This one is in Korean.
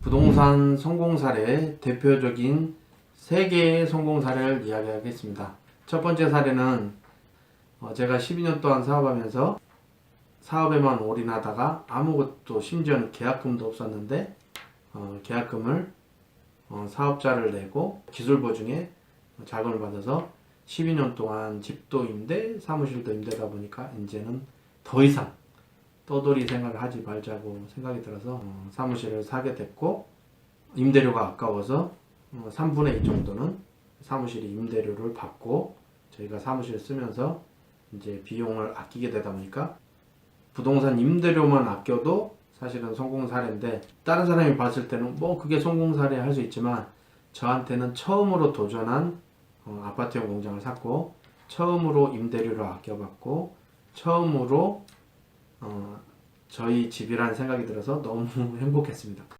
부동산 성공 사례 대표적인 세 개의 성공 사례를 이야기하겠습니다. 첫 번째 사례는 어, 제가 12년 동안 사업하면서 사업에만 올인하다가 아무것도 심지어는 계약금도 없었는데 어, 계약금을 어, 사업자를 내고 기술 보증에 자금을 받아서 12년 동안 집도 임대, 사무실도 임대다 보니까 이제는 더 이상 떠돌이 생활을 하지 말자고 생각이 들어서 어, 사무실을 사게 됐고 임대료가 아까워서 어, 3분의 2 정도는 사무실이 임대료를 받고 저희가 사무실을 쓰면서 이제 비용을 아끼게 되다 보니까 부동산 임대료만 아껴도 사실은 성공 사례인데 다른 사람이 봤을 때는 뭐 그게 성공 사례 할 수 있지만 저한테는 처음으로 도전한 어, 아파트형 공장을 샀고 처음으로 임대료를 아껴받고 처음으로 어, 저희 집이라는 생각이 들어서 너무 행복했습니다.